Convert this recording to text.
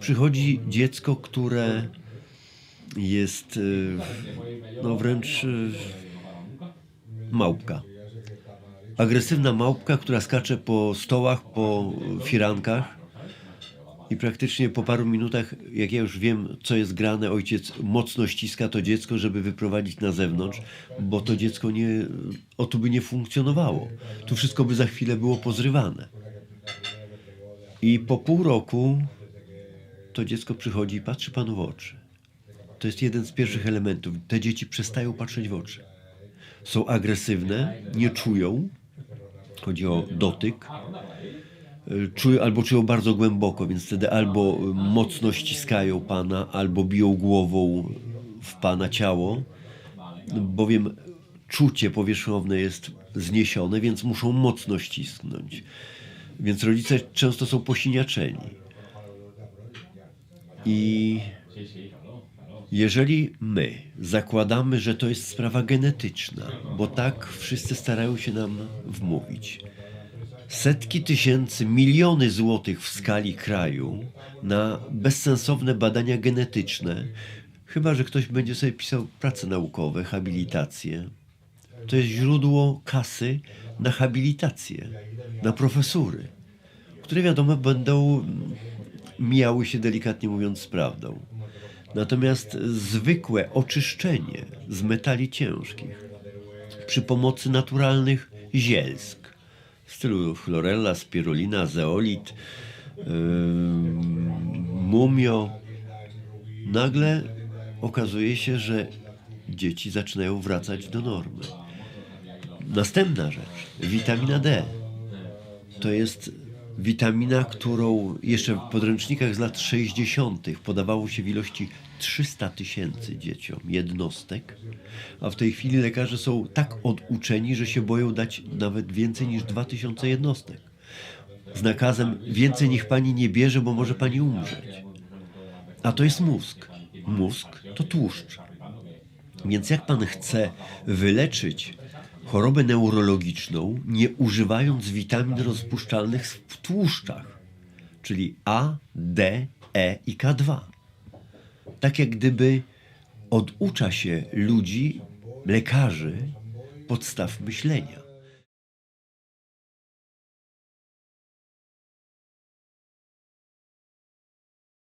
Przychodzi dziecko, które jest y, no wręcz y, małpka. Agresywna małpka, która skacze po stołach, po firankach. I praktycznie po paru minutach, jak ja już wiem, co jest grane, ojciec mocno ściska to dziecko, żeby wyprowadzić na zewnątrz, bo to dziecko nie, o tu by nie funkcjonowało. Tu wszystko by za chwilę było pozrywane. I po pół roku to dziecko przychodzi i patrzy panu w oczy. To jest jeden z pierwszych elementów. Te dzieci przestają patrzeć w oczy. Są agresywne, nie czują. Chodzi o dotyk. Czują, albo czują bardzo głęboko, więc wtedy albo mocno ściskają pana, albo biją głową w pana ciało, bowiem czucie powierzchowne jest zniesione, więc muszą mocno ścisnąć. Więc rodzice często są posiniaczeni. I jeżeli my zakładamy, że to jest sprawa genetyczna, bo tak wszyscy starają się nam wmówić, setki tysięcy, miliony złotych w skali kraju na bezsensowne badania genetyczne, chyba że ktoś będzie sobie pisał prace naukowe, habilitacje, to jest źródło kasy na habilitację, na profesury, które wiadomo będą mijały się delikatnie mówiąc z prawdą. Natomiast zwykłe oczyszczenie z metali ciężkich przy pomocy naturalnych zielsk w stylu chlorella, spirulina, zeolit, yy, mumio, nagle okazuje się, że dzieci zaczynają wracać do normy. Następna rzecz, witamina D. To jest witamina, którą jeszcze w podręcznikach z lat 60. podawało się w ilości 300 tysięcy dzieciom jednostek, a w tej chwili lekarze są tak oduczeni, że się boją dać nawet więcej niż 2000 jednostek. Z nakazem więcej niech pani nie bierze, bo może pani umrzeć. A to jest mózg. Mózg to tłuszcz. Więc jak pan chce wyleczyć chorobę neurologiczną, nie używając witamin rozpuszczalnych w tłuszczach, czyli A, D, E i K2. Tak jak gdyby oducza się ludzi, lekarzy, podstaw myślenia.